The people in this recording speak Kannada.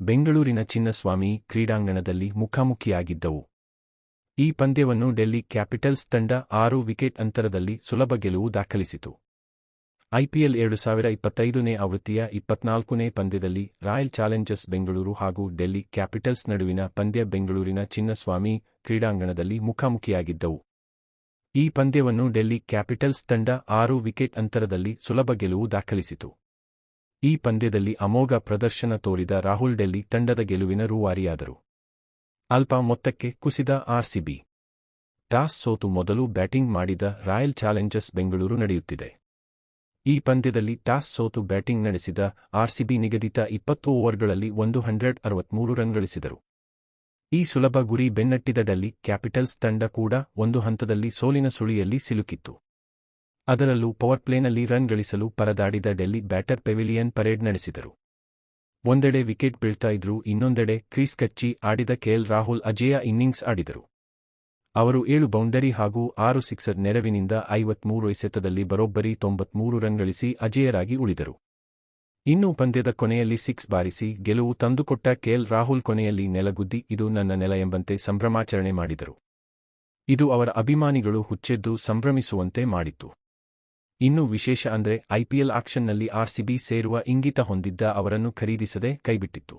ಬೆಂಗಳೂರಿನ ಚಿನ್ನಸ್ವಾಮಿ ಕ್ರೀಡಾಂಗಣದಲ್ಲಿ ಮುಖಾಮುಖಿಯಾಗಿದ್ದವು. ಈ ಪಂದ್ಯವನ್ನು ಡೆಲ್ಲಿ ಕ್ಯಾಪಿಟಲ್ಸ್ ತಂಡ ಆರು ವಿಕೆಟ್ ಅಂತರದಲ್ಲಿ ಸುಲಭ ಗೆಲುವು ದಾಖಲಿಸಿತು. ಐಪಿಎಲ್ ಎರಡು ಸಾವಿರ ಇಪ್ಪತ್ತೈದನೇ ಆವೃತ್ತಿಯ ಇಪ್ಪತ್ನಾಲ್ಕನೇ ಪಂದ್ಯದಲ್ಲಿ ರಾಯಲ್ ಚಾಲೆಂಜರ್ಸ್ ಬೆಂಗಳೂರು ಹಾಗೂ ಡೆಲ್ಲಿ ಕ್ಯಾಪಿಟಲ್ಸ್ ನಡುವಿನ ಪಂದ್ಯ ಬೆಂಗಳೂರಿನ ಚಿನ್ನಸ್ವಾಮಿ ಕ್ರೀಡಾಂಗಣದಲ್ಲಿ ಮುಖಾಮುಖಿಯಾಗಿದ್ದವು. ಈ ಪಂದ್ಯವನ್ನು ಡೆಲ್ಲಿ ಕ್ಯಾಪಿಟಲ್ಸ್ ತಂಡ ಆರು ವಿಕೆಟ್ ಅಂತರದಲ್ಲಿ ಸುಲಭ ಗೆಲುವು ದಾಖಲಿಸಿತು. ಈ ಪಂದ್ಯದಲ್ಲಿ ಅಮೋಘ ಪ್ರದರ್ಶನ ತೋರಿದ ರಾಹುಲ್ ಡೆಲ್ಲಿ ತಂಡದ ಗೆಲುವಿನ ರೂವಾರಿಯಾದರು. ಅಲ್ಪ ಮೊತ್ತಕ್ಕೆ ಕುಸಿದ ಆರ್ಸಿಬಿ. ಟಾಸ್ ಸೋತು ಮೊದಲು ಬ್ಯಾಟಿಂಗ್ ಮಾಡಿದ ರಾಯಲ್ ಚಾಲೆಂಜರ್ಸ್ ಬೆಂಗಳೂರು ನಡೆಯುತ್ತಿದೆ. ಈ ಪಂದ್ಯದಲ್ಲಿ ಟಾಸ್ ಸೋತು ಬ್ಯಾಟಿಂಗ್ ನಡೆಸಿದ ಆರ್ಸಿಬಿ ನಿಗದಿತ ಇಪ್ಪತ್ತು ಓವರ್ಗಳಲ್ಲಿ ಒಂದು ಹಂಡ್ರೆಡ್ ಅರವತ್ಮೂರು ರನ್ ಗಳಿಸಿದರು. ಈ ಸುಲಭ ಗುರಿ ಬೆನ್ನಟ್ಟಿದ ಡೆಲ್ಲಿ ಕ್ಯಾಪಿಟಲ್ಸ್ ತಂಡ ಕೂಡ ಒಂದು ಹಂತದಲ್ಲಿ ಸೋಲಿನ ಸುಳಿಯಲ್ಲಿ ಸಿಲುಕಿತ್ತು. ಅದರಲ್ಲೂ ಪವರ್ ಪ್ಲೇನಲ್ಲಿ ರನ್ ಗಳಿಸಲು ಪರದಾಡಿದ ಡೆಲ್ಲಿ ಬ್ಯಾಟರ್ ಪೆವಿಲಿಯನ್ ಪರೇಡ್ ನಡೆಸಿದರು. ಒಂದೆಡೆ ವಿಕೆಟ್ ಬೀಳ್ತಾ ಇದ್ರೂ, ಇನ್ನೊಂದೆಡೆ ಕ್ರೀಸ್ ಕಚ್ಚಿ ಆಡಿದ ಕೆಎಲ್ ರಾಹುಲ್ ಅಜೇಯ ಇನ್ನಿಂಗ್ಸ್ ಆಡಿದರು. ಅವರು ಏಳು ಬೌಂಡರಿ ಹಾಗೂ ಆರು ಸಿಕ್ಸರ್ ನೆರವಿನಿಂದ ಐವತ್ಮೂರು ಎಸೆತದಲ್ಲಿ ಬರೋಬ್ಬರಿ ತೊಂಬತ್ಮೂರು ರನ್ ಗಳಿಸಿ ಅಜೇಯರಾಗಿ ಉಳಿದರು. ಇನ್ನು ಪಂದ್ಯದ ಕೊನೆಯಲ್ಲಿ ಸಿಕ್ಸ್ ಬಾರಿಸಿ ಗೆಲುವು ತಂದುಕೊಟ್ಟ ಕೆಎಲ್ ರಾಹುಲ್ ಕೊನೆಯಲ್ಲಿ ನೆಲಗುದ್ದಿ, ಇದು ನನ್ನ ನೆಲ ಎಂಬಂತೆ ಸಂಭ್ರಮಾಚರಣೆ ಮಾಡಿದರು. ಇದು ಅವರ ಅಭಿಮಾನಿಗಳು ಹುಚ್ಚೆದ್ದು ಸಂಭ್ರಮಿಸುವಂತೆ ಮಾಡಿತು ಇನ್ನು ವಿಶೇಷ ಅಂದ್ರೆ ಐಪಿಎಲ್ ಆಕ್ಷನ್ನಲ್ಲಿ ಆರ್ಸಿಬಿ ಸೇರುವ ಇಂಗಿತ ಹೊಂದಿದ್ದ ಅವರನ್ನು ಖರೀದಿಸದೆ ಕೈಬಿಟ್ಟಿತ್ತು.